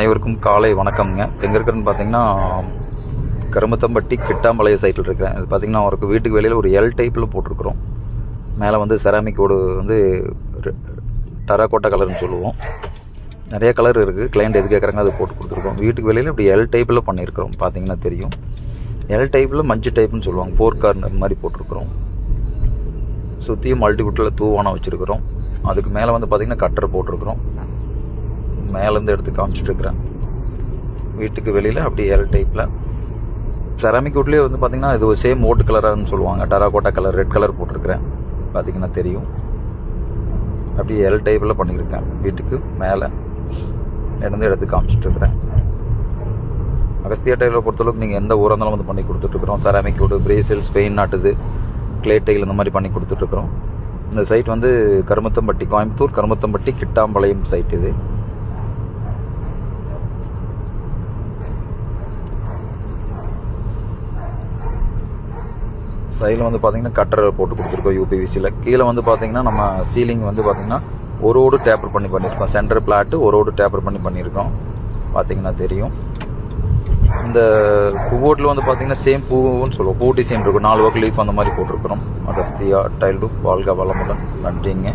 அனைவருக்கும் காலை வணக்கம்ங்க. எங்கே இருக்கிறேன்னு பார்த்தீங்கன்னா கருமத்தம்பட்டி கிட்டாம்பாளைய சைட்டில் இருக்கிறேன். இது பார்த்தீங்கன்னா அவருக்கு வீட்டுக்கு வெளியில் ஒரு எல் டைப்பில் போட்டிருக்கிறோம். மேலே வந்து செராமிக்கோடு வந்து டராகோட்டா கலர்னு சொல்லுவோம். நிறைய கலர் இருக்குது கிளைண்ட் எது கேட்குறாங்க அது போட்டு கொடுத்துருக்கோம். வீட்டுக்கு வெளியில் இப்படி எல் டைப்பில் பண்ணியிருக்கிறோம் பார்த்தீங்கன்னா தெரியும். எல் டைப்பில் மஞ்சு டைப்புன்னு சொல்லுவாங்க. ஃபோர் கார்னர் மாதிரி போட்டிருக்கிறோம். சுற்றியும் மல்டிபுட்டில் தூவானம் வச்சுருக்கிறோம். அதுக்கு மேலே வந்து பார்த்திங்கன்னா கட்டர் போட்டிருக்கிறோம். மேலேருந்து எடுத்து காமிச்சிட்ருக்குறேன். வீட்டுக்கு வெளியில் அப்படி எல் டைப்பில் செராமிக் வுட்லேயே வந்து பார்த்திங்கன்னா இது சேம் ஓட்டு கலராகன்னு சொல்லுவாங்க. டராகோட்டா கலர் ரெட் கலர் போட்டிருக்கிறேன். பார்த்திங்கன்னா தெரியும். அப்படி எல் டைப்பில் பண்ணியிருக்கேன். வீட்டுக்கு மேலே இருந்து எடுத்து காமிச்சிட்டு இருக்கிறேன் அகஸ்தியா டைலில் பொறுத்தளவுக்கு நீங்கள் எந்த ஊராக இருந்தாலும் வந்து பண்ணி கொடுத்துட்ருக்குறோம். செராமிக் வுட் பிரேசில் ஸ்பெயின் நாட்டுது கிளே டைல் இந்த மாதிரி பண்ணி கொடுத்துட்ருக்குறோம். இந்த சைட் வந்து கருமத்தம்பட்டி கோயம்புத்தூர் கருமத்தம்பட்டி கிட்டாம்பாளையம் சைட் இது. சைடில் வந்து பார்த்தீங்கன்னா கட்டரை போட்டு கொடுத்துருக்கோம் யூபிவிசியில் கீழே வந்து பார்த்தீங்கன்னா நம்ம சீலிங் வந்து பார்த்தீங்கன்னா ஒரு ஓடு டேப்பர் பண்ணி பண்ணியிருக்கோம் சென்டர் பிளாட்டு ஒரு ஓடு டேப்பர் பண்ணி பண்ணியிருக்கோம் பார்த்தீங்கன்னா தெரியும். இந்த பூவோட்டில் வந்து பார்த்தீங்கன்னா சேம் பூவுன்னு சொல்லுவோம். பூ டிசைன் இருக்கும். நாலு ஒர்க் லீஃப் அந்த மாதிரி போட்டிருக்கிறோம். அகஸ்தியா டைல்டு வாழ்க வளமுடன். நன்றிங்க.